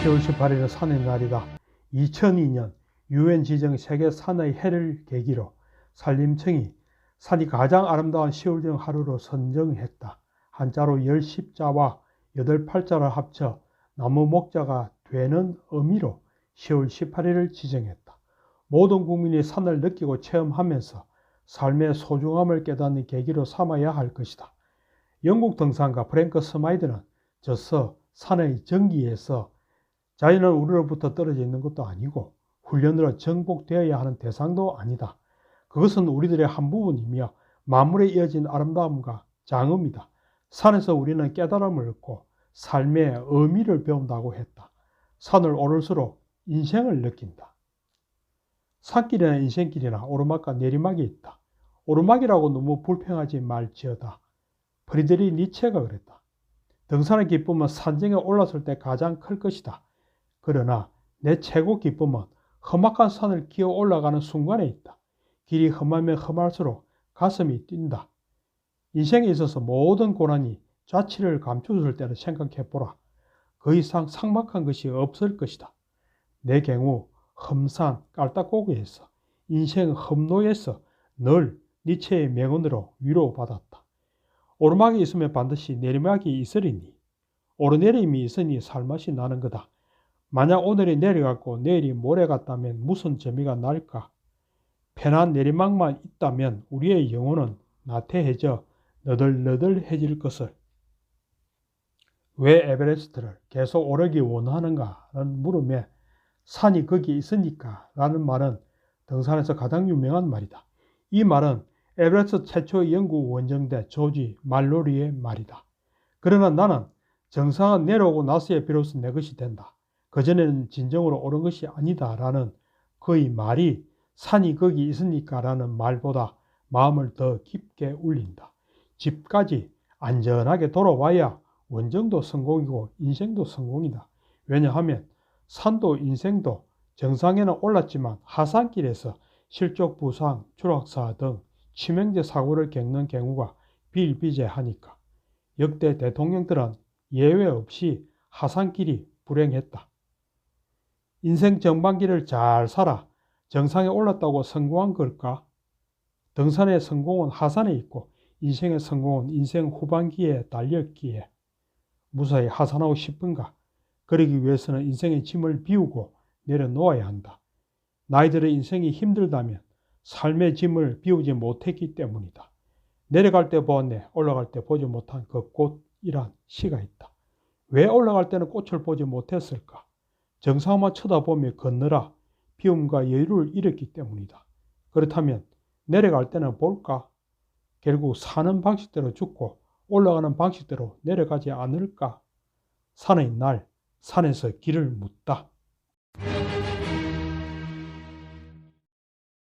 10월 18일은 산의 날이다. 2002년 유엔 지정 세계 산의 해를 계기로 산림청이 산이 가장 아름다운 10월 중 하루로 선정했다. 한자로 열 십자와 여덟 팔자를 합쳐 나무 목자가 되는 의미로 10월 18일을 지정했다. 모든 국민이 산을 느끼고 체험하면서 삶의 소중함을 깨닫는 계기로 삼아야 할 것이다. 영국 등산가 프랭크 스마이드는 저서 산의 전기에서 자연은 우리로부터 떨어져 있는 것도 아니고 훈련으로 정복되어야 하는 대상도 아니다. 그것은 우리들의 한 부분이며 만물에 이어진 아름다움과 장엄이다. 산에서 우리는 깨달음을 얻고 삶의 의미를 배운다고 했다. 산을 오를수록 인생을 느낀다. 산길이나 인생길이나 오르막과 내리막이 있다. 오르막이라고 너무 불평하지 말지어다. 프리드리 니체가 그랬다. 등산의 기쁨은 산정에 올랐을 때 가장 클 것이다. 그러나 내 최고 기쁨은 험악한 산을 기어 올라가는 순간에 있다. 길이 험하면 험할수록 가슴이 뛴다. 인생에 있어서 모든 고난이 자취를 감춰줄 때를 생각해보라. 그 이상 삭막한 것이 없을 것이다. 내 경우 험산 깔딱고기에서 인생 험로에서 늘 니체의 명언으로 위로받았다. 오르막이 있으면 반드시 내리막이 있으리니 오르내림이 있으니 살맛이 나는 거다. 만약 오늘이 내려갔고 내일이 모레 같다면 무슨 재미가 날까? 편한 내리막만 있다면 우리의 영혼은 나태해져 너덜너덜해질 것을. 왜 에베레스트를 계속 오르기 원하는가 라는 물음에 산이 거기 있으니까 라는 말은 등산에서 가장 유명한 말이다. 이 말은 에베레스트 최초의 영국 원정대 조지 말로리의 말이다. 그러나 나는 정상은 내려오고 나서야 비로소 내 것이 된다. 그전에는 진정으로 옳은 것이 아니다라는 그의 말이 산이 거기 있으니까라는 말보다 마음을 더 깊게 울린다. 집까지 안전하게 돌아와야 원정도 성공이고 인생도 성공이다. 왜냐하면 산도 인생도 정상에는 올랐지만 하산길에서 실족 부상, 추락사 등 치명적 사고를 겪는 경우가 비일비재하니까 역대 대통령들은 예외 없이 하산길이 불행했다. 인생 전반기를 잘 살아 정상에 올랐다고 성공한 걸까? 등산의 성공은 하산에 있고 인생의 성공은 인생 후반기에 달렸기에 무사히 하산하고 싶은가? 그러기 위해서는 인생의 짐을 비우고 내려놓아야 한다. 나이들의 인생이 힘들다면 삶의 짐을 비우지 못했기 때문이다. 내려갈 때 보았네, 올라갈 때 보지 못한 그 꽃이란 시가 있다. 왜 올라갈 때는 꽃을 보지 못했을까? 정상만 쳐다보며 걷느라 비움과 여유를 잃었기 때문이다. 그렇다면 내려갈 때는 볼까? 결국 사는 방식대로 죽고 올라가는 방식대로 내려가지 않을까? 산의 날, 산에서 길을 묻다.